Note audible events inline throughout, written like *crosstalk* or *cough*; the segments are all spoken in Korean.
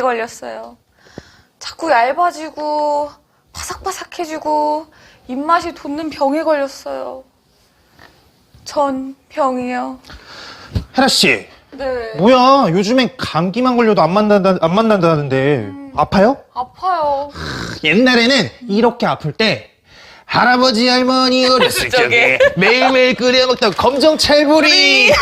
병에 걸렸어요. 자꾸 얇아지고 바삭바삭해지고 입맛이 돋는 병에 걸렸어요. 전 병이요. 헤라 씨, 네. 뭐야? 요즘엔 감기만 걸려도 안 만난다 안 만난다는데 아파요? 아파요. 옛날에는 이렇게 아플 때 할아버지 할머니 어렸을 *laughs* 적에 매일매일 끓여 먹던 검정 찰보리. *laughs*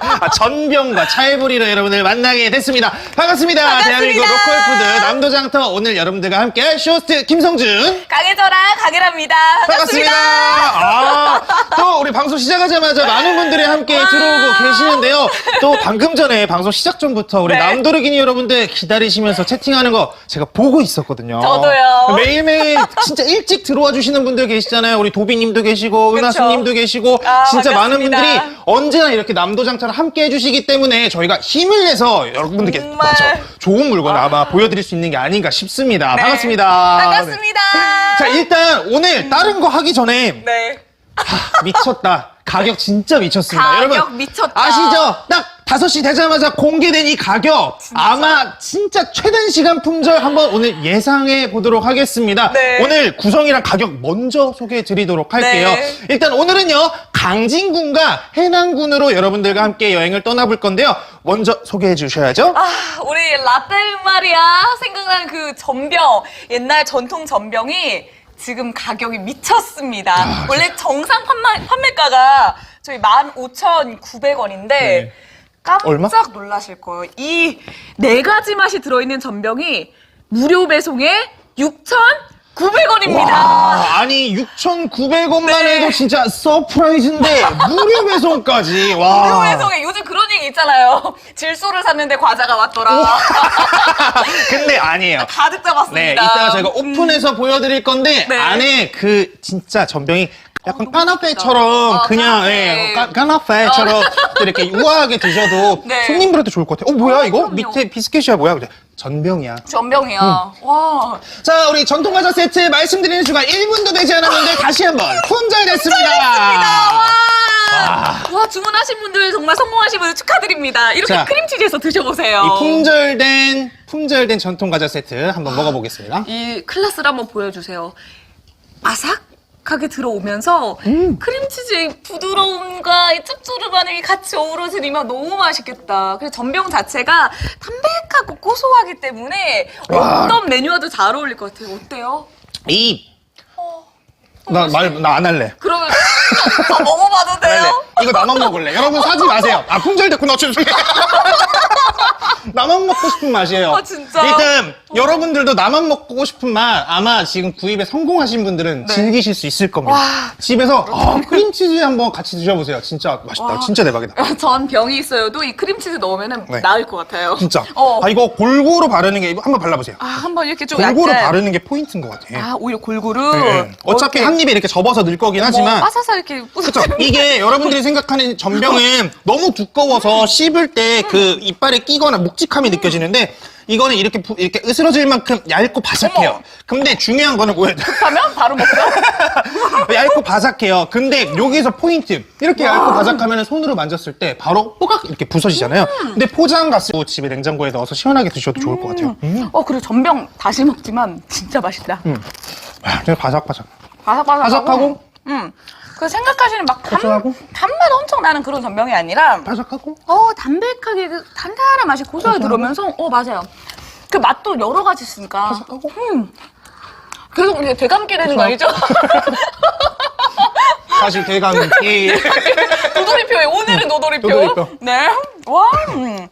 아, 전병과 찰보리로 여러분을 만나게 됐습니다. 반갑습니다, 대한민국 로컬푸드 남도장터. 오늘 여러분들과 함께 쇼호스트 김성준. 강혜저랑 강혜라입니다. 반갑습니다. 아, 또 우리 방송 시작하자마자 많은 분들이 함께 들어오고 계시는데요. 또 방금 전에 방송 시작 전부터 우리 네. 남도르기니 여러분들 기다리시면서 채팅하는 거 제가 보고 있었거든요. 저도요. 매일매일 진짜 일찍 들어와 주시는 분들 계시잖아요. 우리 도비님도 계시고 은하수님도 계시고 아, 진짜 많은 반갑습니다. 분들이 언제나 이렇게 남도장처럼 함께 해주시기 때문에 저희가 힘을 내서 여러분들께 정말. 맞아, 좋은 물건 아마 보여드릴 수 있는 게 아닌가 싶습니다. 네. 반갑습니다. 반갑습니다. 자 일단 오늘 다른 거 하기 전에 네. 미쳤다 가격 진짜 미쳤습니다 가격 여러분 미쳤다. 아시죠? 딱 5시 되자마자 공개된 이 가격 아마 진짜 최단 시간 품절 한번 오늘 예상해 보도록 하겠습니다 네. 오늘 구성이랑 가격 먼저 소개해 드리도록 할게요 네. 일단 오늘은요 강진군과 해남군으로 여러분들과 함께 여행을 떠나볼 건데요 먼저 소개해 주셔야죠 아, 우리 라떼 말이야. 생각나는 그 전병. 옛날 전통 전병이 지금 가격이 미쳤습니다. 아, 원래 정상 판매, 판매가가 저희 15,900원인데 네. 깜짝 얼마? 놀라실 거예요. 이 네 가지 맛이 들어있는 전병이 무료 배송에 6,900원입니다. 와, 아니 6,900원만 네. 해도 진짜 서프라이즈인데 무료 배송까지 와. 무료 배송에 요즘 그런 얘기 있잖아요. 질소를 샀는데 과자가 왔더라. *laughs* 근데 아니에요. 가득 잡았습니다. 네, 이따가 저희가 오픈해서 보여드릴 건데 네. 안에 그 진짜 전병이 약간 너무 까나페처럼. 아, 그냥 까나페. 예, 까, 까나페처럼 이렇게 우아하게 드셔도 *laughs* 네. 손님들한테 좋을 것 같아요. 어 뭐야 아, 이거 그럼요. 밑에 비스켓이야 뭐야? 그래. 전병이야. 전병이야. 음. 와. 자 우리 전통 과자 세트 말씀드리는 시간 1분도 되지 않았는데 다시 한번 품절됐습니다. 와. 와 주문하신 분들 정말 성공하신 분들 축하드립니다. 이렇게 자. 크림치즈에서 드셔보세요. 이 품절된 품절된 전통 과자 세트 한번 먹어보겠습니다. 이 클래스를 한번 보여주세요. 아삭 하게 들어오면서 음. 크림치즈의 부드러움과 이 짭조름함이 같이 어우러지면 너무 맛있겠다. 그래서 전병 자체가 담백하고 고소하기 때문에 와. 어떤 메뉴와도 잘 어울릴 것 같아요. 어때요? 이 나 말 나 안 할래. 그러면 저 먹어봐도 할래. 돼요? 이거 나만 먹을래. 여러분 사지 마세요. 아 품절됐구나. 죄송해요. *laughs* 나만 먹고 싶은 맛이에요. 아, 진짜? 일단 여러분들도 나만 먹고 싶은 맛 아마 지금 구입에 성공하신 분들은 네. 즐기실 수 있을 겁니다. 와. 집에서 아, 크림치즈 한번 같이 드셔보세요. 진짜 맛있다. 와. 진짜 대박이다. *laughs* 전 병이 있어요도 이 크림치즈 넣으면 네. 나을 것 같아요. 진짜. 어. 아 이거 골고루 바르는 게 한번 발라보세요. 아, 한번 이렇게 좀 골고루 약간 바르는 게 포인트인 것 같아. 아, 오히려 골고루. 네. 어차피 이렇게 한 입에 이렇게 접어서 넣을 거긴 뭐 하지만 빠사사 이렇게 그쵸. 이게 여러분들이 생각하는 전병은 *laughs* 너무 두꺼워서 씹을 때 그 이빨에 끼거나 묵직함이 느껴지는데 이거는 이렇게 부- 이렇게 으스러질 만큼 얇고 바삭해요. 어머. 근데 중요한 거는 뭐예요? 하면 바로 먹죠. *laughs* 얇고 바삭해요. 근데 여기서 포인트. 이렇게 얇고 바삭하면 손으로 만졌을 때 바로 뽀각 이렇게 부서지잖아요. 근데 포장 가스고 집에 냉장고에 넣어서 시원하게 드셔도 좋을 것 같아요. 음. 어, 그리고 전병 다시 먹지만 진짜 맛있다. 아, 되게 바삭바삭. 바삭바삭하고. 바삭하고? 음. 그 생각하시는 막 단, 고소하고? 단맛 엄청 나는 그런 전병이 아니라 바삭하고? 어, 담백하게 그 단단한 맛이 고소하게 고소하고? 들어오면서 어, 맞아요. 그 맛도 여러 가지 있으니까. 바삭하고? 음. 계속 이제 대감기 되는 거 아니죠? *laughs* 사실 대감이 *laughs* 도돌이표에 오늘은. 도돌이표. 네. 와. 음.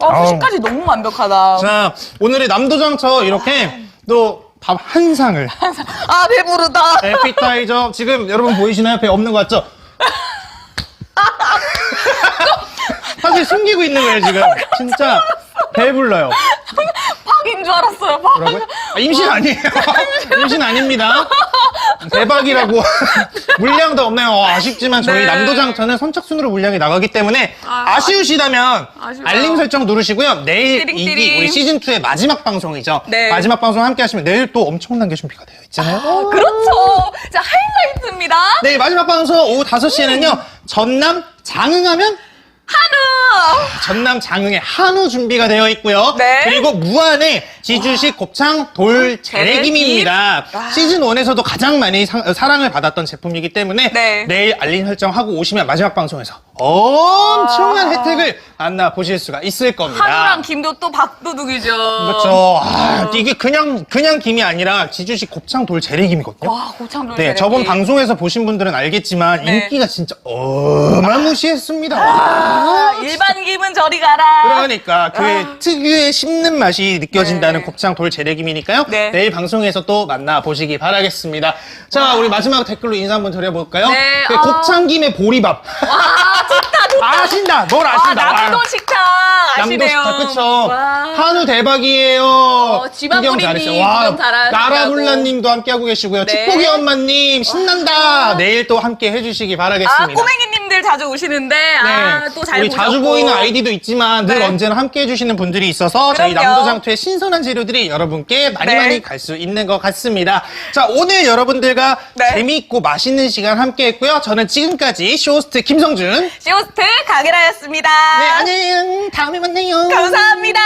어, 아우. 후식까지 너무 완벽하다. 자, 오늘의 남도장터 이렇게 또 밥 한 상을 아, 배부르다. 에피타이저 지금 여러분 보이시나요? 배 없는 거 같죠? 사실 숨기고 있는 거예요 지금 진짜 배불러요 팍인 줄 알았어요. 팍. 뭐라고요? 아, 임신 아니에요 *laughs* 임신 아닙니다 대박이라고 *laughs* 물량도 없네요 어, 아쉽지만 저희 네. 남도장터는 선착순으로 물량이 나가기 때문에 아, 아, 쉬우시다면 아쉬워요. 알림 설정 누르시고요 내일 띠링띠링. 이기 우리 시즌 2의 마지막 방송이죠 네. 마지막 방송 함께 하시면 내일 또 엄청난 게 준비가 되어 있잖아요 그렇죠. 자, 하이라이트입니다. 내일 마지막 방송 오후 5시에는요 전남 장흥하면 한우! 전남 장흥에 한우 준비가 되어 있고요. 네. 그리고 무안에 지주식 곱창 돌 재래김입니다. 와. 시즌 1에서도 가장 많이 상- 사랑을 받았던 제품이기 때문에 네. 내일 알림 설정하고 오시면 마지막 방송에서 엄청난 혜택을 만나보실 수가 있을 겁니다. 한우랑 김도 또 밥도둑이죠. 그렇죠. 아, 이게 그냥 그냥 김이 아니라 지주식 곱창 돌 재래김이거든요. 와, 고창돌 네. 저번 방송에서 보신 분들은 알겠지만 네. 인기가 진짜 어마무시했습니다. 아, 일반 김은 저리 가라. 그러니까 그 특유의 씹는 맛이 느껴진다는 아. 네. 곱창 돌 재래김이니까요. 네. 내일 방송에서 또 만나 보시기 바라겠습니다. 자, 우리 마지막 댓글로 인사 한번 드려볼까요? 네, 그 어. 곱창김의 보리밥. 와. 아신다, 뭘 아, 아신다. 남도 식탁 남도 아시네요. 식탁 그쵸? 와. 한우 대박이에요. 지방 구경 뿌리님 잘했어요. 와, 구경 잘하시고. 나라불라님도 함께하고 계시고요. 네. 축복이 엄마님 신난다. 내일 또 함께 해주시기 아, 바라겠습니다. 꼬맹이님 들 자주 오시는데, 아, 또잘 네. 우리 보셨고. 자주 보이는 아이디도 있지만 늘 네. 언제나 함께 해주시는 분들이 있어서 저희 그럼요. 남도장터의 신선한 재료들이 여러분께 많이 네. 많이 갈 수 있는 것 같습니다. 자 오늘 여러분들과 네. 재미있고 맛있는 시간 함께 했고요. 저는 지금까지 쇼호스트 김성준 쇼스트 강일아였습니다. 네 안녕 다음에 만나요. 감사합니다.